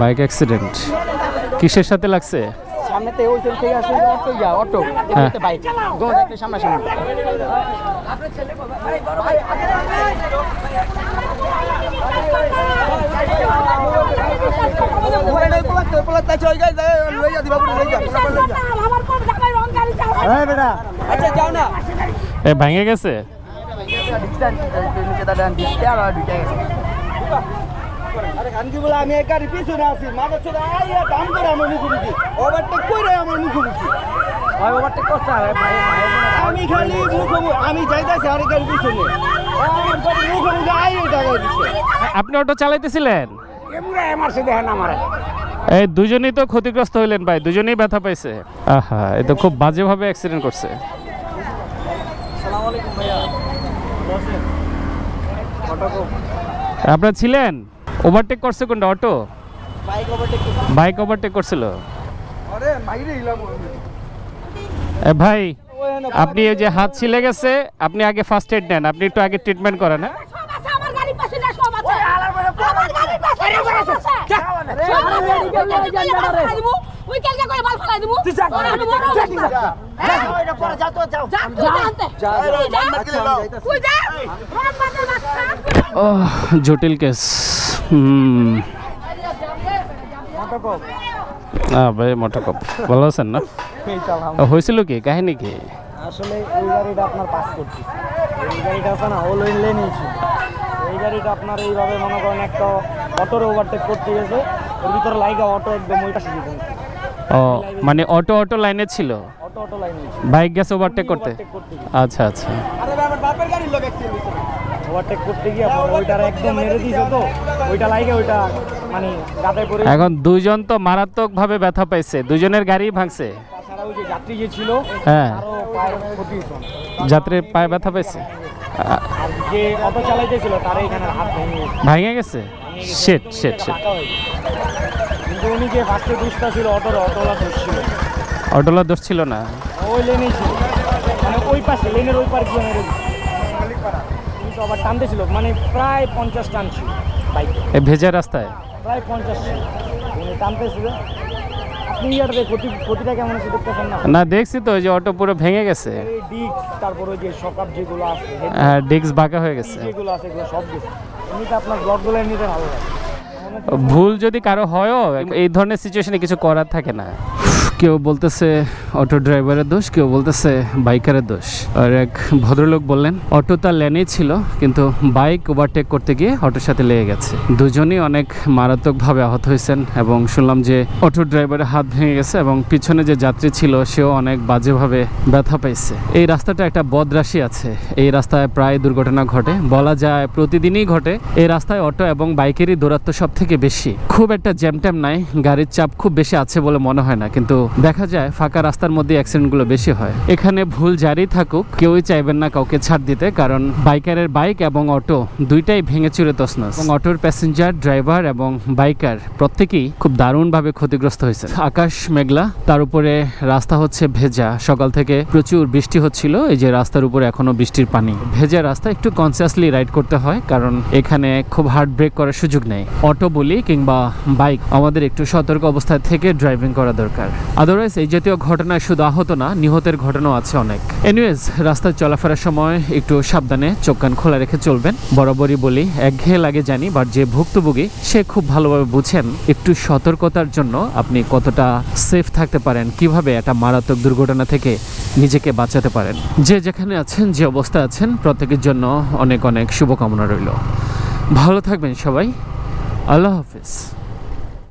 Bike accident. কিসের সাথে লাগছে? সামনেতে ওই থেকে আসে অটো যা অটো। হ্যাঁ। বাইক। দোনো আচ্ছা ভেঙে গেছে? আমি একারি খালি আমি যাইতাছি আর গাড়ি পিছনে আপনি অটো চালাইতেছিলেন? এই দুজনেই তো ক্ষতিগ্রস্ত হইলেন ভাই, দুজনেই ব্যথা পাইছে। আহা, এ তো খুব বাজেভাবে অ্যাক্সিডেন্ট করছে। আসসালামু আলাইকুম ভাইয়া আপনারা ছিলেন? ওভারটেক করছে কোনটা অটো বাইক ওভারটেক করছিল। ভাই আপনি ওই যে হাত ছিলে গেছে আপনি আগে ফার্স্ট এড নেন আপনি একটু আগে ট্রিটমেন্ট করেন হ্যাঁ? জটিল কেস হুম হ্যাঁ ভাই ভালো আছেন না হয়েছিল কি কাহিনী কি আসলে এই গাড়িটা আপনার পাস করছি এই গাড়িটা আছে না ও লেন এই গাড়িটা আপনার এইভাবে মনে করেন একটা অটোর ওভারটেক করতে গেছে। ওর ভিতরে লাইগা অটো একদম ওই পাশে যেতে ও মানে অটো অটো লাইনে ছিল? অটো অটো লাইনে বাইক গেছে ওভারটেক করতে? আচ্ছা আচ্ছা। আরে আমার বাপের গাড়ির লোক ওভারটেক করতে গিয়ে ওইটার একদম মেরে দিয়েছে তো। ওইটা লাইগে ওইটা মানে গাতে পরে এখন দুইজন তো মারাত্মকভাবে ব্যথা পাইছে। দুজনের গাড়ি ভাঙছে। তাছাড়া ওই যে যাত্রী যে ছিল হ্যাঁ। পায়ের ক্ষতি যাত্রীর পায়ে ব্যথা পাইছে? যে অটো চালাইতেছিল তার এখানে হাত ভেঙে গেছে? টাকা হয়ে গেছে। কিন্তু উনি যে ফার্স্টে দুষ্টা ছিল অটোর অটোলা দোষ ছিল। অটোলা দোষ ছিল না। ওই লেনেই ছিল। মানে ওই পাশে লেনের ওই পার গিয়ে মেরে কিন্তু আবার টানতেছিল মানে প্রায় পঞ্চাশ টান ছিল বাইক। এই ভেজা রাস্তায়? প্রায় পঞ্চাশ ছিল। উনি টানতেছিল। আপনি ইয়ারতে ক্ষতি ক্ষতিটা কেমন আছে দেখতেছেন না? না দেখছি তো ওই যে অটো পুরো ভেঙে গেছে। ডিস্ক তারপরে যে সকাপ যেগুলো আছে হ্যাঁ ডিস্ক বাঁকা হয়ে গেছে। যেগুলো আছে এগুলো সব গেছে। ভুল যদি কারও হয় এই ধরনের সিচুয়েশনে কিছু করার থাকে না। কেউ বলতেছে অটো ড্রাইভারের দোষ, কেউ বলতেছে বাইকারের দোষ। আর এক ভদ্রলোক বললেন, অটো তার লেনেই ছিল, কিন্তু বাইক ওভারটেক করতে গিয়ে অটোর সাথে লেগে গেছে। দুজনই অনেক মারাত্মকভাবে আহত হয়েছেন এবং শুনলাম যে অটো ড্রাইভারের হাত ভেঙে গেছে এবং পিছনে যে যাত্রী ছিল, সেও অনেক বাজেভাবে ব্যথা পাইছে। এই রাস্তাটা একটা বদরাশি আছে। এই রাস্তায় প্রায় দুর্ঘটনা ঘটে। বলা যায় প্রতিদিনই ঘটে। এই রাস্তায় অটো এবং বাইকেরই দূরত্ব সব থেকে বেশি। খুব একটা জ্যাম ট্যাম নাই। গাড়ির চাপ খুব বেশি আছে বলে মনে হয় না, কিন্তু দেখা যায় ফাঁকা রাস্তার মধ্যে অ্যাক্সিডেন্টগুলো বেশি হয়। এখানে ভুল জারি থাকুক, কেউই চাইবেন না কাউকে ছাড় দিতে, কারণ বাইকারের বাইক এবং অটো দুইটাই ভেঙে চুরে তসনস এবং অটোর প্যাসেঞ্জার, ড্রাইভার এবং বাইকার প্রত্যেকেই খুব দারুণভাবে ক্ষতিগ্রস্ত হয়েছে। আকাশ মেঘলা, তার উপরে রাস্তা হচ্ছে ভেজা। সকাল থেকে প্রচুর বৃষ্টি হচ্ছিল, এই যে রাস্তার উপরে এখনও বৃষ্টির পানি। ভেজা রাস্তা একটু কনসিয়াসলি রাইড করতে হয়, কারণ এখানে খুব হার্ড ব্রেক করার সুযোগ নেই। অটো বলি কিংবা বাইক, আমাদের একটু সতর্ক অবস্থায় থেকে ড্রাইভিং করা দরকার। আদারওয়াইজ এই জাতীয় ঘটনায় শুধু আহত না, নিহতের ঘটনাও আছে অনেক। এনিওয়েজ রাস্তায় চলাফেরার সময় একটু সাবধানে চোখ কান খোলা রেখে চলবেন। বরাবরই বলি একঘেয়ে লাগে জানি বাট যে ভুক্তভোগী, সে খুব ভালোভাবে বুঝেন একটু সতর্কতার জন্য আপনি কতটা সেফ থাকতে পারেন, কীভাবে একটা মারাত্মক দুর্ঘটনা থেকে নিজেকে বাঁচাতে পারেন। যে যেখানে আছেন, যে অবস্থায় আছেন, প্রত্যেকের জন্য অনেক অনেক শুভকামনা রইল। ভালো থাকবেন সবাই। আল্লাহ হাফিজ।